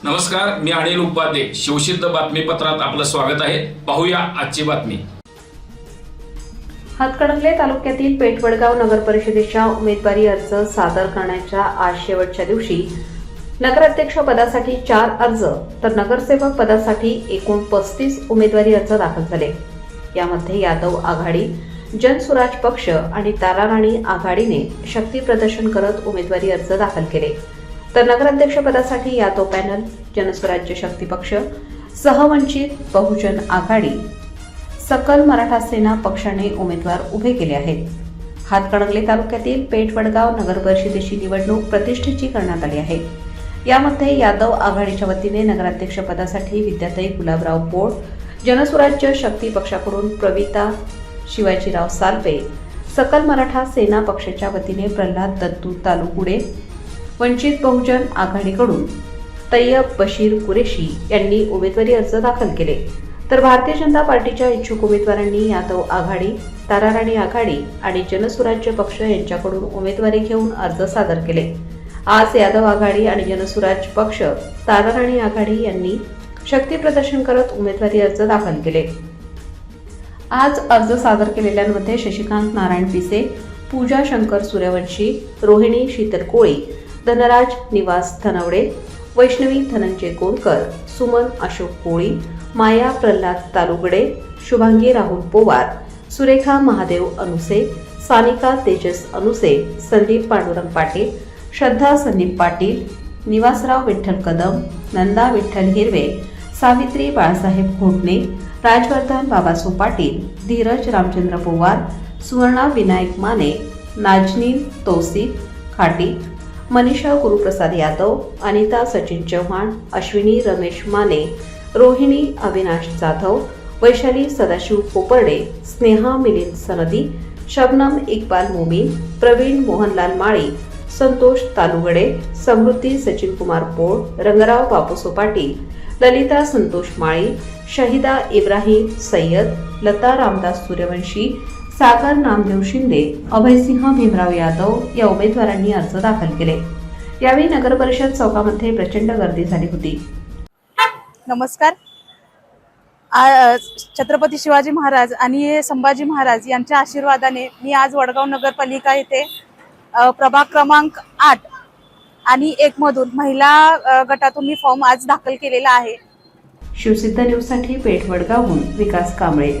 नमस्कार मी अनिल उपाध्ये. शिवसिद्ध बातमीपत्रात आपलं स्वागत आहे. पाहूया आजची बातमी. हातकणंगले तालुक्यातील पेठवडगाव नगर परिषदेच्या उमेदवारी अर्ज सादर करण्याच्या आज शेवटच्या दिवशी नगराध्यक्ष पदासाठी चार अर्ज तर नगरसेवक पदासाठी एकूण पस्तीस उमेदवारी अर्ज दाखल झाले. यामध्ये यादव आघाडी जनसुराज पक्ष आणि ताराराणी आघाडीने शक्ती प्रदर्शन करत उमेदवारी अर्ज दाखल केले. तर नगराध्यक्षपदासाठी या यादव पॅनल जनस्वराज्य शक्ती पक्ष सहवंचित बहुजन आघाडी. सकल मराठा सेना पक्षाने उमेदवार उभे केले आहेत. हातकणंगले तालुक्यातील पेठवडगाव नगर परिषदेची निवडणूक प्रतिष्ठेची करण्यात आली आहे. यामध्ये यादव आघाडीच्या वतीने नगराध्यक्षपदासाठी विद्याताई गुलाबराव पोळ जनसुराज्य शक्ती पक्षाकडून प्रविता शिवाजीराव सालपे सकल मराठा सेना पक्षाच्या वतीने प्रल्हाद दत्तू तालुकुडे वंचित बहुजन आघाडीकडून तय्यब बशीर कुरेशी यांनी उमेदवारी अर्ज दाखल केले. तर भारतीय जनता पार्टीच्या इच्छुक उमेदवारांनी यादव आघाडी ताराराणी आघाडी आणि जनसुराज्य पक्ष यांच्याकडून उमेदवारी घेऊन अर्ज सादर केले. आज यादव आघाडी आणि जनसुराज पक्ष ताराराणी आघाडी यांनी शक्ती प्रदर्शन करत उमेदवारी अर्ज दाखल केले. आज अर्ज सादर केलेल्यांमध्ये शशिकांत नारायण पिसे पूजा शंकर सूर्यवंशी रोहिणी शीतल कोळी धनराज निवास धनवडे वैष्णवी धनंजय गोंदकर सुमन अशोक कोळी माया प्रल्हाद तालुगडे शुभांगी राहुल पोवार सुरेखा महादेव अनुसे सानिका तेजस अनुसे संदीप पांडुरंग पाटील श्रद्धा संदीप पाटील निवासराव विठ्ठल कदम नंदा विठ्ठल हिरवे सावित्री बाळासाहेब घोटणे राजवर्धन बाबासो पाटील धीरज रामचंद्र पोवार सुवर्णा विनायक माने नाजनीन तौसिफ खाटी मनीषा गुरुप्रसाद यादव अनिता सचिन चव्हाण अश्विनी रमेश माने रोहिणी अविनाश जाधव वैशाली सदाशिव कोपर्डे स्नेहा मिलिंद सनदी शबनम इक्बाल मोमीन प्रवीण मोहनलाल माळी संतोष तालुगडे समृद्धी सचिन कुमार पोळ रंगराव बापूसो पाटील ललिता संतोष माळी शहिदा इब्राहिम सय्यद लता रामदास सूर्यवंशी सागर नामदेव शिंदे अभयसिंह भीमराव यादव या उमेदवारांनी अर्ज दाखल केले. यावेळी नगर परिषद चौकामध्ये प्रचंड गर्दी झाली होती. नमस्कार. छत्रपती शिवाजी महाराज आणि संभाजी महाराज यांच्या आशीर्वादाने मी आज वडगाव नगरपालिका येथे प्रभाग क्रमांक आठ आणि एक मधून महिला गटातून मी फॉर्म आज दाखल केलेला आहे. शिवसिद्ध न्यूजसाठी पेठ वडगावहून विकास कांबळे.